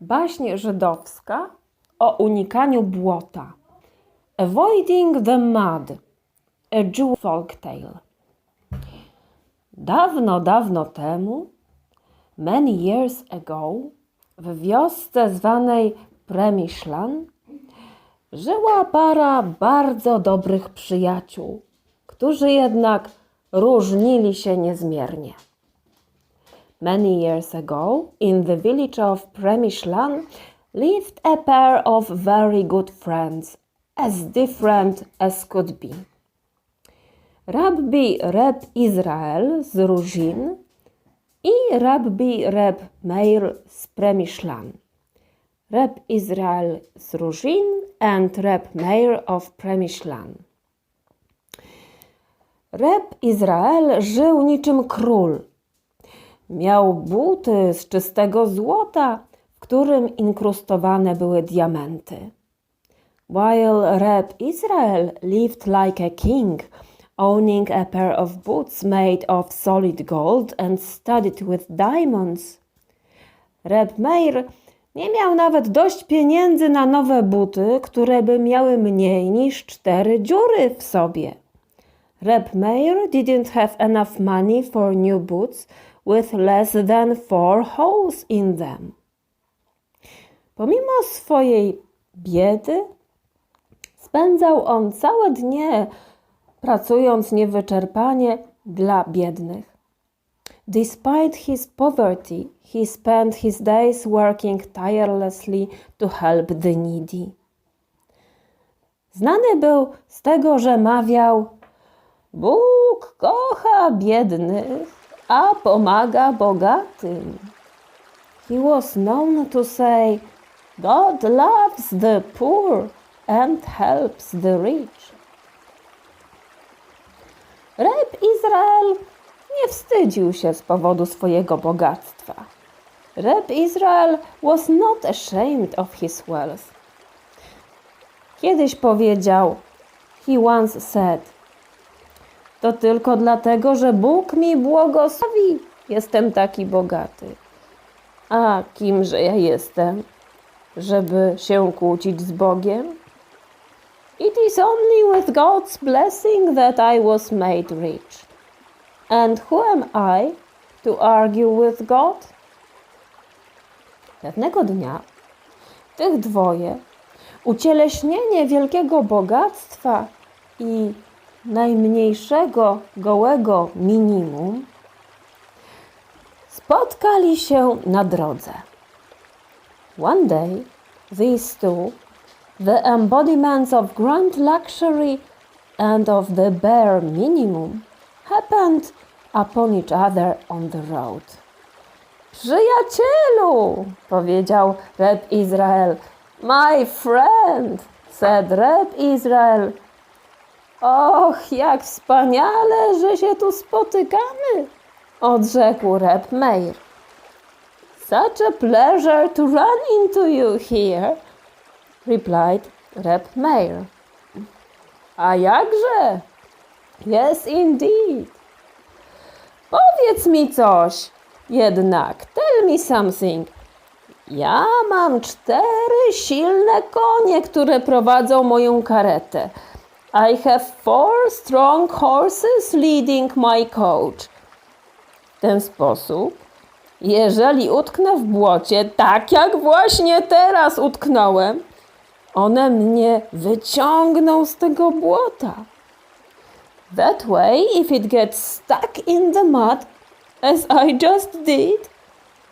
Baśń żydowska o unikaniu błota. Avoiding the mud. A Jew folk tale. Dawno, dawno temu, many years ago, w wiosce zwanej Premiszlan, żyła para bardzo dobrych przyjaciół, którzy jednak różnili się niezmiernie. Many years ago, in the village of Premishlan, lived a pair of very good friends, as different as could be. Rabbi Reb Izrael z Różin i Rabbi Reb Meir z Premiszlan. Reb Izrael z Różin and Reb Meir of Premiszlan. Reb Izrael żył niczym król. Miał buty z czystego złota, w którym inkrustowane były diamenty. While Reb Israel lived like a king, owning a pair of boots made of solid gold and studded with diamonds. Reb Meir nie miał nawet dość pieniędzy na nowe buty, które by miały mniej niż cztery dziury w sobie. Reb Meir didn't have enough money for new boots with less than four holes in them. Pomimo swojej biedy, spędzał on całe dnie pracując niewyczerpanie dla biednych. Despite his poverty, he spent his days working tirelessly to help the needy. Znany był z tego, że mawiał: Bóg kocha biednych, a pomaga bogatym. He was known to say, God loves the poor and helps the rich. Reb Izrael nie wstydził się z powodu swojego bogactwa. Reb Izrael was not ashamed of his wealth. Kiedyś powiedział, he once said, to tylko dlatego, że Bóg mi błogosławi, jestem taki bogaty. A kimże ja jestem, żeby się kłócić z Bogiem? It is only with God's blessing that I was made rich. And who am I to argue with God? Pewnego dnia tych dwoje, ucieleśnienie wielkiego bogactwa i najmniejszego gołego minimum, spotkali się na drodze. One day, these two, the embodiments of grand luxury and of the bare minimum, happened upon each other on the road. Przyjacielu, powiedział Reb Izrael. My friend, said Reb Izrael. Och, jak wspaniale, że się tu spotykamy, odrzekł Reb Meir. Such a pleasure to run into you here, replied Reb Meir. A jakże? Yes, indeed. Powiedz mi coś jednak. Tell me something. Ja mam cztery silne konie, które prowadzą moją karetę. I have four strong horses leading my coach. W ten sposób, jeżeli utknę w błocie, tak jak właśnie teraz utknąłem, one mnie wyciągną z tego błota. That way, if it gets stuck in the mud, as I just did,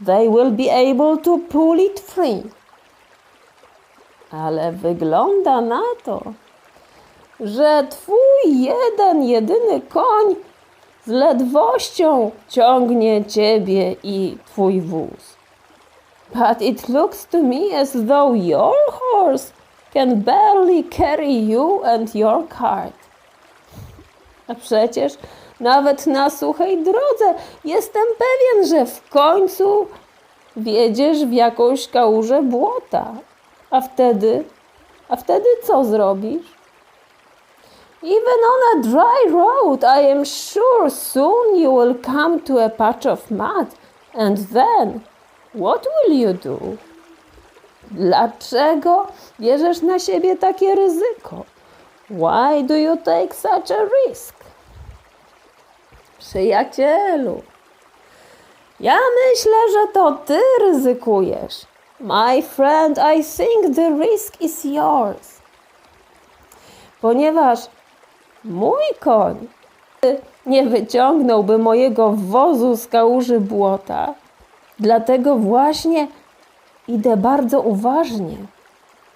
they will be able to pull it free. Ale wygląda na to, że twój jeden, jedyny koń z ledwością ciągnie ciebie i twój wóz. But it looks to me as though your horse can barely carry you and your cart. A przecież nawet na suchej drodze jestem pewien, że w końcu wjedziesz w jakąś kałużę błota. A wtedy, a wtedy co zrobisz? Even on a dry road, I am sure soon you will come to a patch of mud, and then what will you do? Dlaczego bierzesz na siebie takie ryzyko? Why do you take such a risk? Przyjacielu, ja myślę, że to ty ryzykujesz. My friend, I think the risk is yours. Ponieważ mój koń nie wyciągnąłby mojego wozu z kałuży błota, dlatego właśnie idę bardzo uważnie,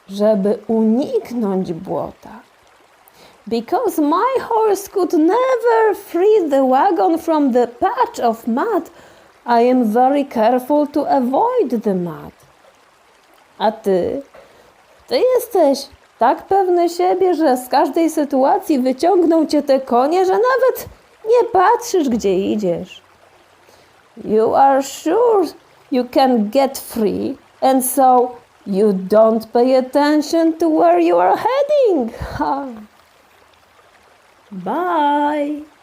żeby uniknąć błota. Because my horse could never free the wagon from the patch of mud, I am very careful to avoid the mud. A ty? Ty jesteś tak pewny siebie, że z każdej sytuacji wyciągną cię te konie, że nawet nie patrzysz, gdzie idziesz. You are sure you can get free, and so you don't pay attention to where you are heading. Bye.